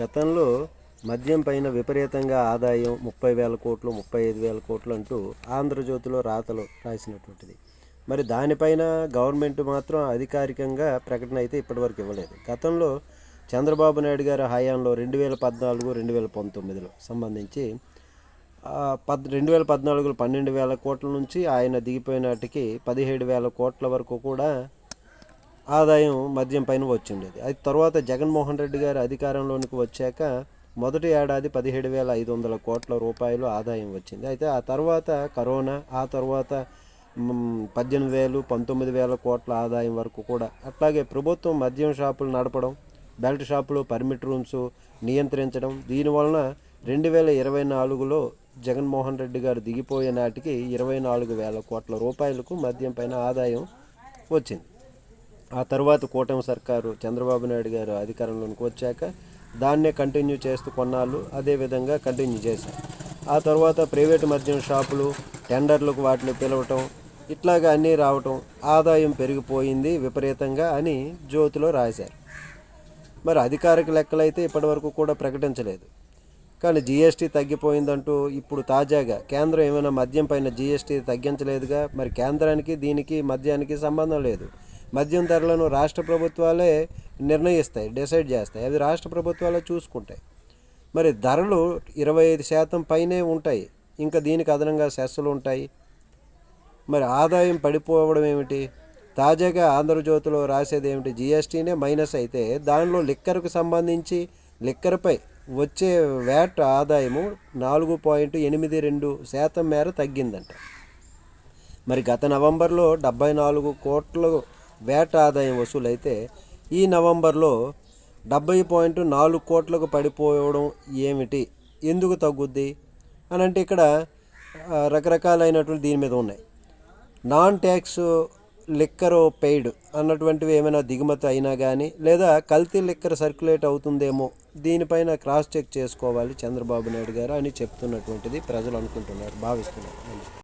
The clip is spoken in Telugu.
గతంలో మద్యం పైన విపరీతంగా ఆదాయం ముప్పై వేల కోట్లు ముప్పై ఐదు వేల కోట్లు అంటూ ఆంధ్రజ్యోతిలో రాతలు రాసినటువంటిది. మరి దానిపైన గవర్నమెంట్ మాత్రం అధికారికంగా ప్రకటన అయితే ఇప్పటివరకు ఇవ్వలేదు. గతంలో చంద్రబాబు నాయుడు గారి హయాంలో రెండు వేల పద్నాలుగు రెండు వేల పంతొమ్మిదిలో సంబంధించి పద్ రెండు వేల పద్నాలుగులో పన్నెండు వేల కోట్ల నుంచి ఆయన దిగిపోయినాటికి పదిహేడు వేల కోట్ల వరకు కూడా ఆదాయం మద్యం పైన వచ్చిండేది. అది తర్వాత జగన్మోహన్ రెడ్డి గారు అధికారంలోనికి వచ్చాక మొదటి ఏడాది పదిహేడు వేల ఐదు వందల కోట్ల రూపాయలు ఆదాయం వచ్చింది. అయితే ఆ తర్వాత కరోనా ఆ తర్వాత పద్దెనిమిది వేలు పంతొమ్మిది వేల కోట్ల ఆదాయం వరకు కూడా. అట్లాగే ప్రభుత్వం మద్యం షాపులు నడపడం బెల్ట్ షాపులు పర్మిట్ రూమ్స్ నియంత్రించడం దీనివలన రెండు వేల ఇరవై నాలుగులో జగన్మోహన్ రెడ్డి గారు దిగిపోయే నాటికి ఇరవై నాలుగు వేల కోట్ల రూపాయలకు మద్యం పైన ఆదాయం వచ్చింది. ఆ తర్వాత కూటమి సర్కారు చంద్రబాబు నాయుడు గారు అధికారంలోకి వచ్చాక దాన్నే కంటిన్యూ చేస్తూ కొన్నాళ్ళు అదే విధంగా కంటిన్యూ చేశారు. ఆ తర్వాత ప్రైవేట్ మద్యం షాపులు టెండర్లకు వాటిని పిలవటం ఇట్లాగా అన్నీ రావటం ఆదాయం పెరిగిపోయింది విపరీతంగా అని జ్యోతిలో రాశారు. మరి అధికారిక లెక్కలైతే ఇప్పటివరకు కూడా ప్రకటించలేదు. కానీ జీఎస్టీ తగ్గిపోయిందంటూ ఇప్పుడు తాజాగా కేంద్రం ఏమైనా మద్యం పైన జీఎస్టీ తగ్గించలేదుగా? మరి కేంద్రానికి దీనికి మద్యానికి సంబంధం లేదు. మద్యం ధరలను రాష్ట్ర ప్రభుత్వాలే నిర్ణయిస్తాయి డిసైడ్ చేస్తాయి. అవి రాష్ట్ర ప్రభుత్వాలే చూసుకుంటాయి. మరి ధరలు ఇరవై ఐదు శాతం పైనే ఉంటాయి. ఇంకా దీనికి అదనంగా సెస్సులు ఉంటాయి. మరి ఆదాయం పడిపోవడం ఏమిటి? తాజాగా ఆంధ్రజ్యోతిలో రాసేది ఏమిటి? జిఎస్టీనే మైనస్ అయితే దానిలో లిక్కర్కు సంబంధించి లిక్కర్పై వచ్చే వ్యాట్ ఆదాయము నాలుగు పాయింట్ ఎనిమిది రెండు శాతం మేర తగ్గిందంట. మరి గత నవంబర్లో డెబ్బై నాలుగు కోట్లు వేట ఆదాయం వసూలైతే ఈ నవంబర్లో డెబ్బై పాయింట్ నాలుగు కోట్లకు పడిపోవడం ఏమిటి? ఎందుకు తగ్గుద్ది? అని అంటే ఇక్కడ రకరకాలైనటువంటి దీని మీద ఉన్నాయి. నాన్ ట్యాక్స్ లిక్కర్ పెయిడ్ అన్నటువంటివి ఏమైనా దిగుమతి అయినా కానీ లేదా కల్తీ లిక్కర్ సర్క్యులేట్ అవుతుందేమో దీనిపైన క్రాస్ చెక్ చేసుకోవాలి చంద్రబాబు నాయుడు గారు అని చెప్తున్నటువంటిది ప్రజలు అనుకుంటున్నారు భావిస్తున్నారు.